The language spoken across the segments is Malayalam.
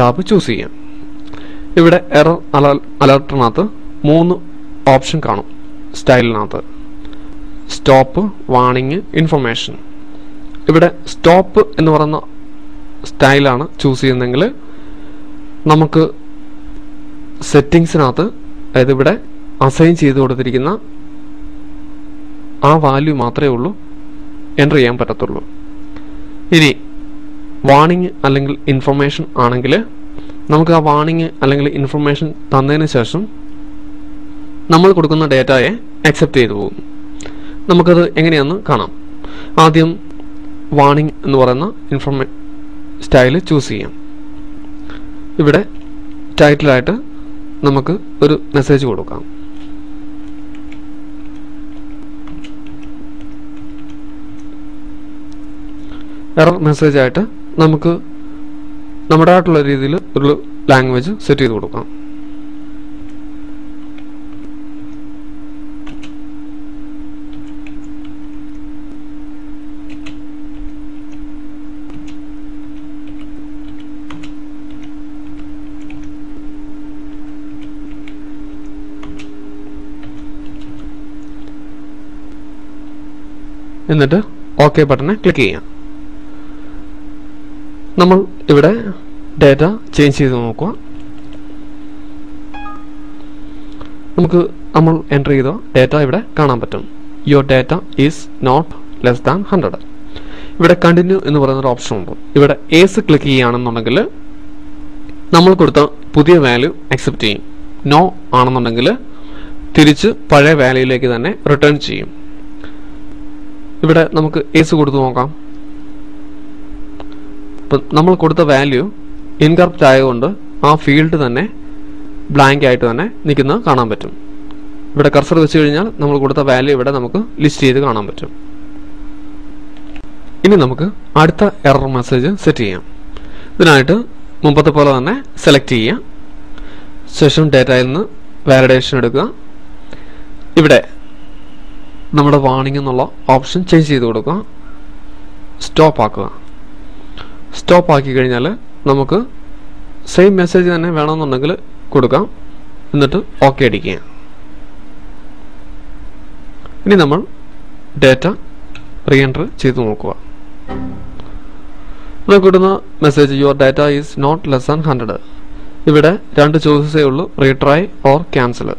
ടാബ് ചൂസ് ചെയ്യാം. ഇവിടെ എറർ അലർട്ടിനകത്ത് മൂന്ന് ഓപ്ഷൻ കാണും. സ്റ്റൈലിനകത്ത്. സ്റ്റോപ്പ് വാണിങ് ഇൻഫർമേഷൻ. ഇവിടെ സ്റ്റോപ്പ് എന്ന് പറയുന്ന സ്റ്റൈലാണ് ചൂസ് ചെയ്യുന്നതെങ്കിൽ നമുക്ക് സെറ്റിങ്സിനകത്ത് അതായത് ഇവിടെ അസൈൻ ചെയ്ത് കൊടുത്തിരിക്കുന്ന ആ വാല്യൂ മാത്രമേ ഉള്ളൂ എന്റർ ചെയ്യാൻ പറ്റത്തുള്ളൂ. ഇനി വാണിംഗ് അല്ലെങ്കിൽ ഇൻഫർമേഷൻ ആണെങ്കിൽ നമുക്ക് ആ വാണിംഗ് അല്ലെങ്കിൽ ഇൻഫർമേഷൻ തന്നതിന് ശേഷം നമ്മൾ കൊടുക്കുന്ന ഡേറ്റയെ അക്സെപ്റ്റ് ചെയ്തു പോകും. നമുക്കത് എങ്ങനെയാണെന്ന് കാണാം. ആദ്യം വാണിംഗ് എന്ന് പറയുന്ന ഇൻഫർമേ സ്റ്റൈൽ ചൂസ് ചെയ്യാം. ഇവിടെ ടൈറ്റിലായിട്ട് നമുക്ക് ഒരു മെസ്സേജ് കൊടുക്കാം. എറർ മെസ്സേജ് ആയിട്ട് നമ്മുടെ ആയിട്ടുള്ള രീതിയിൽ ഒരു ലാംഗ്വേജ് സെറ്റ് ചെയ്ത് കൊടുക്കാം എന്നിട്ട് ഓക്കെ ബട്ടനെ ക്ലിക്ക് ചെയ്യാം. നമ്മൾ ഇവിടെ ഡേറ്റ ചേഞ്ച് ചെയ്ത് നോക്കുക നമുക്ക് നമ്മൾ എന്റർ ചെയ്ത ഡേറ്റ ഇവിടെ കാണാൻ പറ്റും. Your data is not less than hundred ഇവിടെ കണ്ടിന്യൂ എന്ന് പറയുന്ന ഒരു ഓപ്ഷൻ ഉണ്ട്. ഇവിടെ ഏസ് ക്ലിക്ക് ചെയ്യുകയാണെന്നുണ്ടെങ്കിൽ നമ്മൾ കൊടുത്ത പുതിയ വാല്യൂ അക്സെപ്റ്റ് ചെയ്യും. നോ ആണെന്നുണ്ടെങ്കിൽ തിരിച്ച് പഴയ വാല്യൂയിലേക്ക് തന്നെ റിട്ടേൺ ചെയ്യും. ഇവിടെ നമുക്ക് ഏസ് കൊടുത്ത് നോക്കാം. ഇപ്പം നമ്മൾ കൊടുത്ത വാല്യൂ ഇൻകറപ്റ്റ് ആയതുകൊണ്ട് ആ ഫീൽഡ് തന്നെ ബ്ലാങ്ക് ആയിട്ട് തന്നെ നിൽക്കുന്നത് കാണാൻ പറ്റും. ഇവിടെ കർസർ വെച്ച് കഴിഞ്ഞാൽ നമ്മൾ കൊടുത്ത വാല്യൂ ഇവിടെ നമുക്ക് ലിസ്റ്റ് ചെയ്ത് കാണാൻ പറ്റും. ഇനി നമുക്ക് അടുത്ത എറർ മെസ്സേജ് സെറ്റ് ചെയ്യാം. ഇതിനായിട്ട് മുമ്പത്തെ പോലെ തന്നെ സെലക്ട് ചെയ്യുക. ശേഷം ഡേറ്റയിൽ നിന്ന് വാലിഡേഷൻ എടുക്കുക. ഇവിടെ നമ്മുടെ വാണിംഗ് എന്നുള്ള ഓപ്ഷൻ ചേഞ്ച് ചെയ്ത് കൊടുക്കുക. സ്റ്റോപ്പ് ആക്കുക. സ്റ്റോപ്പ് ആക്കി കഴിഞ്ഞാൽ നമുക്ക് സെയിം മെസ്സേജ് തന്നെ വേണമെന്നുണ്ടെങ്കിൽ കൊടുക്കാം. എന്നിട്ട് ഓക്കെ അടിക്കുക. ഇനി നമ്മൾ ഡേറ്റ റീ എന്റർ ചെയ്ത് നോക്കുക. നമുക്ക് കിട്ടുന്ന message your data is not less than hundred ഇവിടെ രണ്ട് ചോയ്സേ ഉള്ളൂ റീട്രൈ ഓർ ക്യാൻസൽ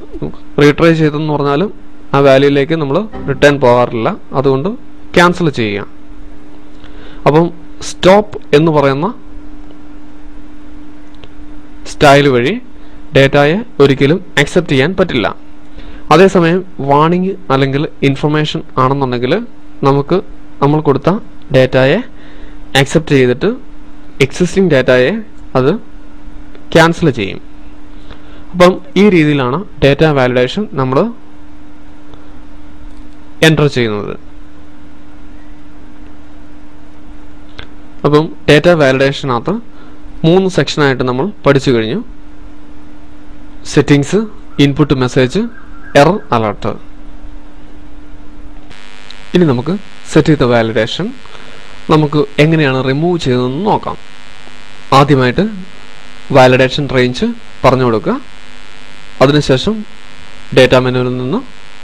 റീട്രൈ ചെയ്തെന്ന് പറഞ്ഞാലും ആ വാല്യൂയിലേക്ക് നമ്മൾ റിട്ടേൺ പോകാറില്ല. അതുകൊണ്ട് ക്യാൻസൽ ചെയ്യുക. അപ്പം സ്റ്റോപ്പ് എന്ന് പറയുന്ന സ്റ്റൈൽ വഴി ഡേറ്റയെ ഒരിക്കലും അക്സെപ്റ്റ് ചെയ്യാൻ പറ്റില്ല. അതേസമയം വാണിംഗ് അല്ലെങ്കിൽ ഇൻഫർമേഷൻ ആണെന്നുണ്ടെങ്കിൽ നമുക്ക് നമ്മൾ കൊടുത്ത ഡേറ്റയെ അക്സെപ്റ്റ് ചെയ്തിട്ട് എക്സിസ്റ്റിംഗ് ഡേറ്റയെ അത് ക്യാൻസൽ ചെയ്യും. അപ്പം ഈ രീതിയിലാണ് ഡേറ്റ വാലിഡേഷൻ നമ്മൾ എന്റർ ചെയ്യുന്നത്. അപ്പം ഡേറ്റ വാലിഡേഷനകത്ത് മൂന്ന് സെക്ഷനായിട്ട് നമ്മൾ പഠിച്ചു കഴിഞ്ഞു. Settings input message error alert ഇനി നമുക്ക് സെറ്റ് ചെയ്ത വാലിഡേഷൻ നമുക്ക് എങ്ങനെയാണ് റിമൂവ് ചെയ്തതെന്ന് നോക്കാം. ആദ്യമായിട്ട് വാലിഡേഷൻ റേഞ്ച് പറഞ്ഞു കൊടുക്കുക. അതിനുശേഷം ഡേറ്റ മെനുവിൽ നിന്ന്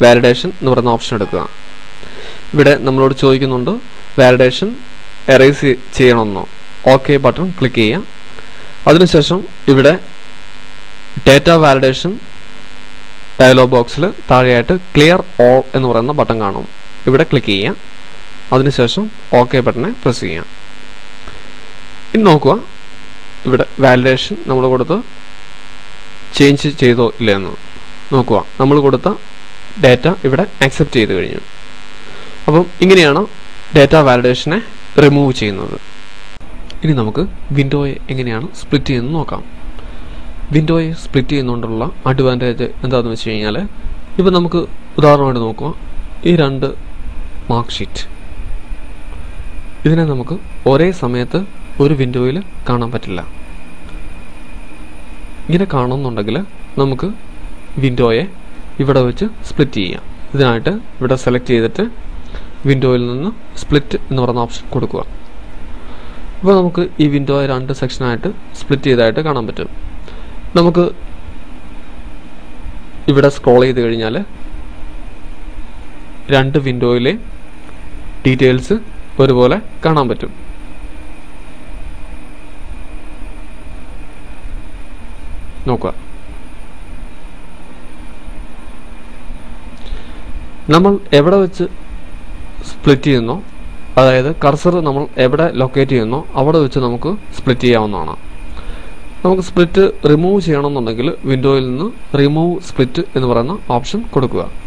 വാലിഡേഷൻ എന്ന് പറയുന്ന ഓപ്ഷൻ എടുക്കുക. ഇവിടെ നമ്മളോട് ചോദിക്കുന്നുണ്ട് വാലിഡേഷൻ എറേസ് ചെയ്യണമെന്നോ ഓക്കെ ബട്ടൺ ക്ലിക്ക് ചെയ്യാം. അതിനുശേഷം ഇവിടെ ഡേറ്റ വാലിഡേഷൻ ഡയലോഗ് ബോക്സിൽ താഴെയായിട്ട് ക്ലിയർ ഓൾ എന്ന് പറയുന്ന ബട്ടൺ കാണും. ഇവിടെ ക്ലിക്ക് ചെയ്യാം. അതിനുശേഷം ഓക്കെ ബട്ടണെ പ്രസ് ചെയ്യാം. ഇനി നോക്കുക. ഇവിടെ വാലിഡേഷൻ നമ്മൾ കൊടുത്ത് ചേഞ്ച് ചെയ്തോ ഇല്ലയെന്ന് നോക്കുക. നമ്മൾ കൊടുത്ത ഡേറ്റ ഇവിടെ ആക്സെപ്റ്റ് ചെയ്ത് കഴിഞ്ഞു. അപ്പം ഇങ്ങനെയാണ് ഡേറ്റ വാലിഡേഷനെ റിമൂവ് ചെയ്യുന്നത്. ഇനി നമുക്ക് വിൻഡോയെ എങ്ങനെയാണ് സ്പ്ലിറ്റ് ചെയ്യുന്നത് നോക്കാം. വിൻഡോയെ സ്പ്ലിറ്റ് ചെയ്യുന്നതുകൊണ്ടുള്ള അഡ്വാന്റേജ് എന്താണെന്ന് വെച്ച് കഴിഞ്ഞാൽ ഇപ്പം നമുക്ക് ഉദാഹരണമായിട്ട് നോക്കുക ഈ രണ്ട് മാർക്ക് ഷീറ്റ് ഇതിനെ നമുക്ക് ഒരേ സമയത്ത് ഒരു വിൻഡോയിൽ കാണാൻ പറ്റില്ല. ഇങ്ങനെ കാണുന്നുണ്ടെങ്കിൽ നമുക്ക് വിൻഡോയെ ഇവിടെ വെച്ച് സ്പ്ലിറ്റ് ചെയ്യാം. ഇതിനായിട്ട് ഇവിടെ സെലക്ട് ചെയ്തിട്ട് വിൻഡോയിൽ നിന്ന് സ്പ്ലിറ്റ് എന്ന് പറയുന്ന ഓപ്ഷൻ കൊടുക്കുക. ഇപ്പോൾ നമുക്ക് ഈ വിൻഡോ രണ്ട് സെക്ഷനായിട്ട് സ്പ്ലിറ്റ് ചെയ്തായിട്ട് കാണാൻ പറ്റും. നമുക്ക് ഇവിടെ സ്ക്രോൾ ചെയ്ത് കഴിഞ്ഞാൽ രണ്ട് വിൻഡോയിലെ ഡീറ്റെയിൽസ് ഒരുപോലെ കാണാൻ പറ്റും. നോക്കുക. നമ്മൾ എവിടെ വെച്ച് സ്പ്ലിറ്റ് ചെയ്യുന്നു. അതായത് കർസർ നമ്മൾ എവിടെ ലൊക്കേറ്റ് ചെയ്യുന്നു അവിടെ വെച്ച് നമുക്ക് സ്പ്ലിറ്റ് ചെയ്യാവുന്നതാണ്. നമുക്ക് സ്പ്ലിറ്റ് റിമൂവ് ചെയ്യണമെന്നുണ്ടെങ്കിൽ വിൻഡോയിൽ നിന്ന് റിമൂവ് സ്പ്ലിറ്റ് എന്ന് പറയുന്ന ഓപ്ഷൻ കൊടുക്കുക.